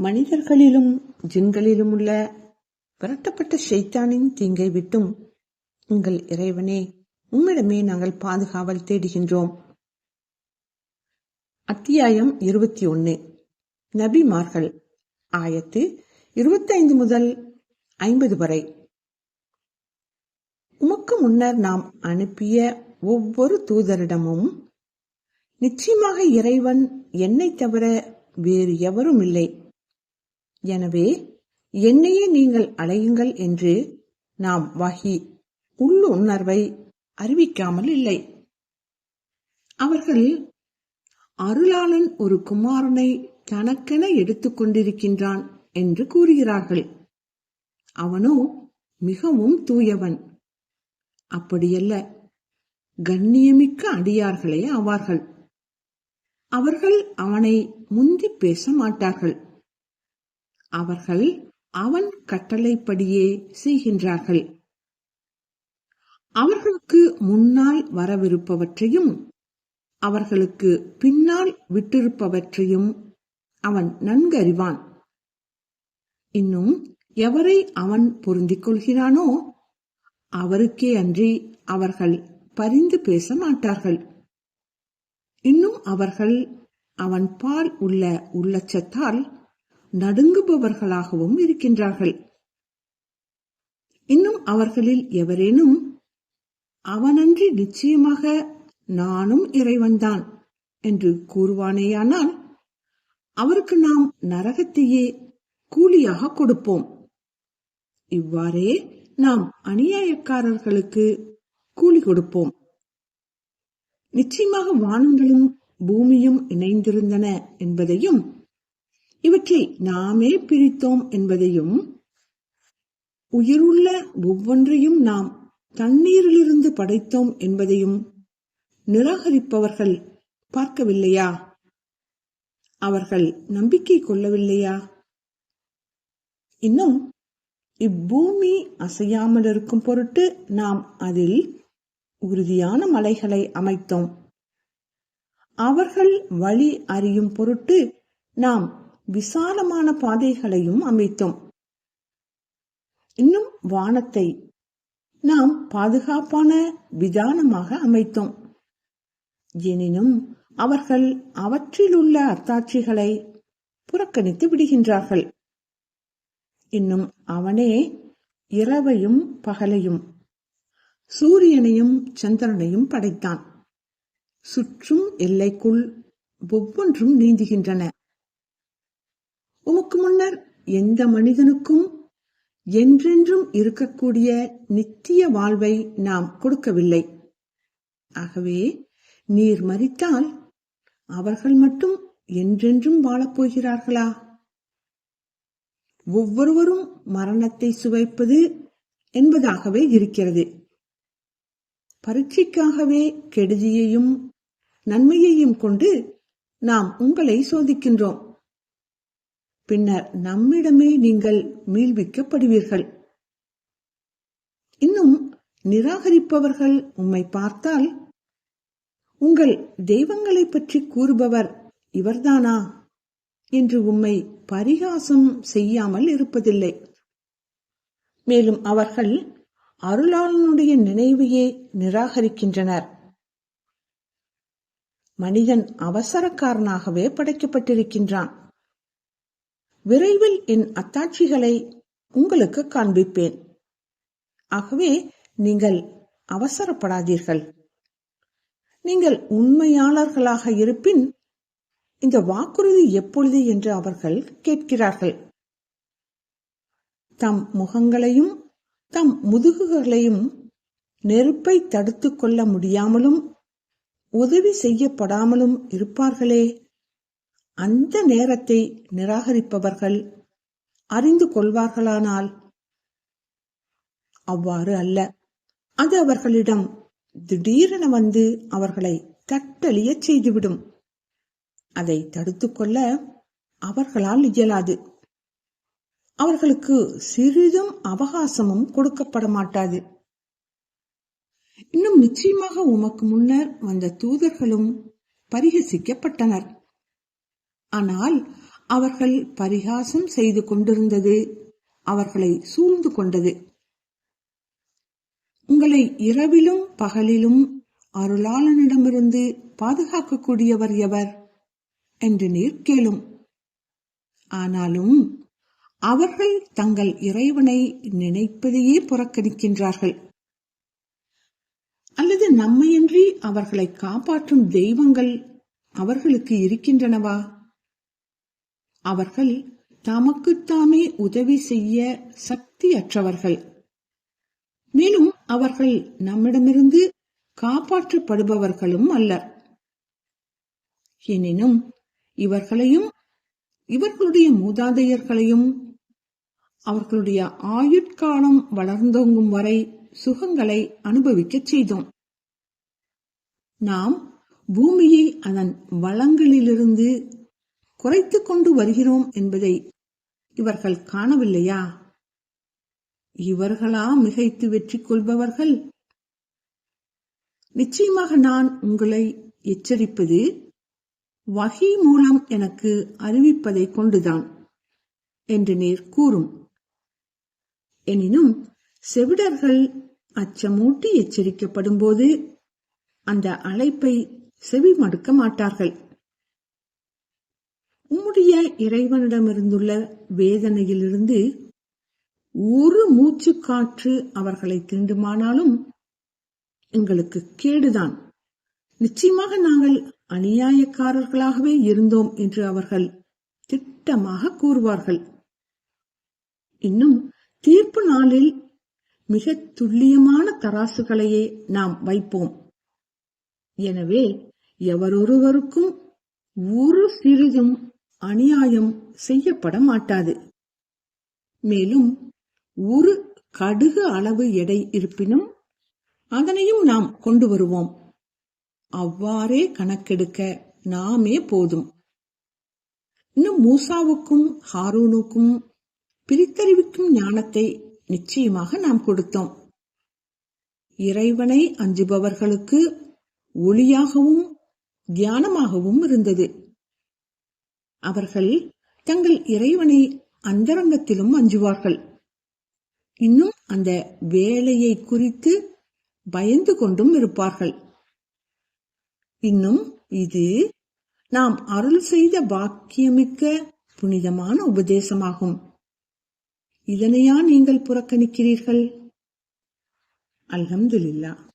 மனிதர்களிலும் ஜின்களிலும் உள்ள விரட்டப்பட்ட ஷைத்தானின் தீங்கை விட்டும் உங்கள் இறைவனே உம்மிடமே நாங்கள் பாதுகாவல் தேடுகின்றோம். அத்தியாயம் இருபத்தி ஒன்னு. நபிமார்கள் ஆயத்து இருபத்தைந்து முதல் ஐம்பது வரை. உமக்கு முன்னர் நாம் அனுப்பிய ஒவ்வொரு தூதரிடமும் நிச்சயமாக இறைவன் என்னை தவிர வேறு எவரும் இல்லை எனவே என்னையே நீங்கள் அலையுங்கள் என்று நாம் வகி உள்ளுணர்வை அறிவிக்காமல் இல்லை. அவர்கள் அருளாளன் ஒரு குமாரனை தனக்கென எடுத்துக் கொண்டிருக்கின்றான் என்று கூறுகிறார்கள். அவனோ மிகவும் தூயவன். அப்படியல்ல கண்ணியமிக்க அடியார்களே ஆவார்கள். அவர்கள் அவனை முந்தி பேச மாட்டார்கள். அவர்கள் அவன் கட்டளைப்படியே செய்கின்றார்கள். அவர்களுக்கு முன்னால் வரவிருப்பவற்றையும் அவர்களுக்கு பின்னால் விட்டிருப்பவற்றையும் அவன் நன்கறிவான். இன்னும் எவரை அவன் பொருந்திக் கொள்கிறானோ அவருக்கே அன்றி அவர்கள் பரிந்து பேச மாட்டார்கள் இன்னும் அவர்கள் அவன் பால் உள்ள உள்ளச்சத்தால் நடுங்குபவர்களாகவும் இருக்கின்றார்கள். இன்னும் அவர்களில் எவரேனும் அவனன்றி நிச்சயமாக நானும் இறைவன்தான் என்று கூறுவானேயானால் அவருக்கு நாம் நரகத்தையே கூலியாக கொடுப்போம். இவ்வாறே நாம் அநியாயக்காரர்களுக்கு கூலி கொடுப்போம். நிச்சயமாக வானங்களும் பூமியும் இணைந்திருந்தன என்பதையும் இவற்றை நாமே பிரித்தோம் என்பதையும் உயிருள்ள ஒவ்வொன்றையும் நாம் தண்ணீரிலிருந்து படைத்தோம் என்பதையும் நிராகரிப்பவர்கள் பார்க்கவில்லையா? அவர்கள் நம்பிக்கை கொள்ளவில்லையா? இன்னும் இப்பூமி அசையாமல் இருக்கும் பொருட்டு நாம் அதில் உறுதியான மலைகளை அமைத்தோம். அவர்கள் வழி அறியும் பொருட்டு நாம் விசாலமான பாதைகளையும் அமைத்தோம். இன்னும் வானத்தை நாம் பாதுகாப்பான விதானமாக அமைத்தோம். எனினும் அவர்கள் அவற்றிலுள்ள அத்தாட்சிகளை புறக்கணித்து விடுகின்றார்கள். இன்னும் அவனே இரவையும் பகலையும் சூரியனையும் சந்திரனையும் படைத்தான். சுற்றும் எல்லைக்குள் ஒவ்வொன்றும் நீந்துகின்றன. உமக்கு முன்னர் எந்த மனிதனுக்கும் என்றென்றும் இருக்கக்கூடிய நித்திய வாழ்வை நாம் கொடுக்கவில்லை. ஆகவே நீர் மறித்தால் அவர்கள் மட்டும் என்றென்றும் வாழப்போகிறார்களா ஒவ்வொருவரும் மரணத்தை சுவைப்பது என்பதாகவே இருக்கிறது. பரீட்சைக்காகவே கெடுதியையும் நன்மையையும் கொண்டு நாம் உங்களை சோதிக்கின்றோம். பின்னர் நம்மிடமே நீங்கள் மீள்விக்கப்படுவீர்கள். இன்னும் நிராகரிப்பவர்கள் உம்மை பார்த்தால் உங்கள் தெய்வங்களை பற்றி கூறுபவர் இவர்தானா? என்று உம்மை பரிகாசம் செய்யாமல் இருப்பதில்லை. மேலும் அவர்கள் அருளாளனுடைய நினைவையே நிராகரிக்கின்றனர். மனிதன் அவசரக்காரனாகவே படைக்கப்பட்டிருக்கின்றான். விரைவில் என் அத்தாட்சிகளை உங்களுக்கு காண்பிப்பேன். ஆகவே நீங்கள் அவசரப்படாதீர்கள். நீங்கள் உண்மையாளர்களாக இருப்பின் இந்த வாக்குறுதி எப்பொழுது என்று அவர்கள் கேட்கிறார்கள். தம் முகங்களையும் தம் முதுகுகளையும் நெருப்பை தடுத்துக் கொள்ள முடியாமலும் உதவி செய்யப்படாமலும் இருப்பார்களே அந்த நேரத்தை நிராகரிப்பவர்கள் அறிந்து கொள்வார்களானால் அவ்வாறு அல்ல. அது அவர்களிடம் திடீரென வந்து அவர்களை தட்டழியச் செய்துவிடும். அதை தடுத்துக்கொள்ள அவர்களால் இயலாது. அவர்களுக்கு சிறிதும் அவகாசமும் கொடுக்கப்பட மாட்டாது. இன்னும் நிச்சயமாக உமக்கு முன்னர் வந்த தூதர்களும் பரிகசிக்கப்பட்டனர். ஆனால் அவர்கள் பரிகாசம் செய்து கொண்டிருந்தது அவர்களை சூழ்ந்து கொண்டது. உங்களை இரவிலும் பகலிலும் அருளாளனிடமிருந்து பாதுகாக்கக்கூடியவர் எவர்? என்று நீர் கேளும். ஆனாலும் அவர்கள் தங்கள் இறைவனை நினைப்பதையே புறக்கணிக்கின்றார்கள். அல்லது நம்மையன்றி அவர்களை காப்பாற்றும் தெய்வங்கள் அவர்களுக்கு இருக்கின்றனவா? அவர்கள் தமக்குத்தாமே உதவி செய்ய சக்தியற்றவர்கள். மேலும் அவர்கள் நம்மிடமிருந்து காப்பாற்றப்படுபவர்களும் அல்ல எனினும் இவர்களையும் இவர்களுடைய மூதாதையர்களையும் அவர்களுடைய ஆயுட்காலம் வளர்ந்தோங்கும் வரை சுகங்களை அனுபவிக்கச் செய்தோம். நாம் பூமியை அதன் வளங்களிலிருந்து குறைத்துக் கொண்டு வருகிறோம் என்பதை இவர்கள் காணவில்லையா? இவர்களா மிகைத்து வெற்றி கொள்பவர்கள்? நிச்சயமாக நான் உங்களை எச்சரிப்பது வகி மூலம் எனக்கு அறிவிப்பதை கொண்டுதான் என்று நீர் கூறும். எனினும் செவிடர்கள் அச்சமூட்டி எச்சரிக்கப்படும் போது அந்த அழைப்பை செவி மடுக்க மாட்டார்கள். உம்முடைய இறைவனிடமிருந்துள்ள வேதனையிலிருந்து ஒரு மூச்சு காற்று அவர்களை தீண்டுமானாலும் எங்களுக்கு கேடுதான். நிச்சயமாக நாங்கள் அநியாயக்காரர்களாகவே இருந்தோம் என்று அவர்கள் திட்டமாக கூறுவார்கள். இன்னும் தீர்ப்பு நாளில் மிக துல்லியமான தராசுகளையே நாம் வைப்போம். எனவே எவரொருவருக்கும் ஒரு சிறிதும் அநியாயம் செய்யப்பட மாட்டாது மேலும் ஒரு கடுகு அளவு எடை இருப்பினும் அதனையும் நாம் கொண்டு வருவோம். அவ்வாறே கணக்கெடுக்க நாமே போதும். இன்னும் மூசாவுக்கும் ஹாரூனுக்கும் பிரித்தறிவிக்கும் ஞானத்தை நிச்சயமாக நாம் கொடுத்தோம். இறைவனை அஞ்சுபவர்களுக்கு ஒளியாகவும் தியானமாகவும் இருந்தது. அவர்கள் தங்கள் இறைவனை அந்தரங்கத்திலும் அஞ்சுவார்கள். இன்னும் அந்த வேலையை குறித்து பயந்து கொண்டும் இருப்பார்கள். இன்னும் இது நாம் அருள் செய்த பாக்கியமிக்க புனிதமான உபதேசமாகும். இதனையா நீங்கள் புறக்கணிக்கிறீர்கள்? அல்ஹம்துலில்லா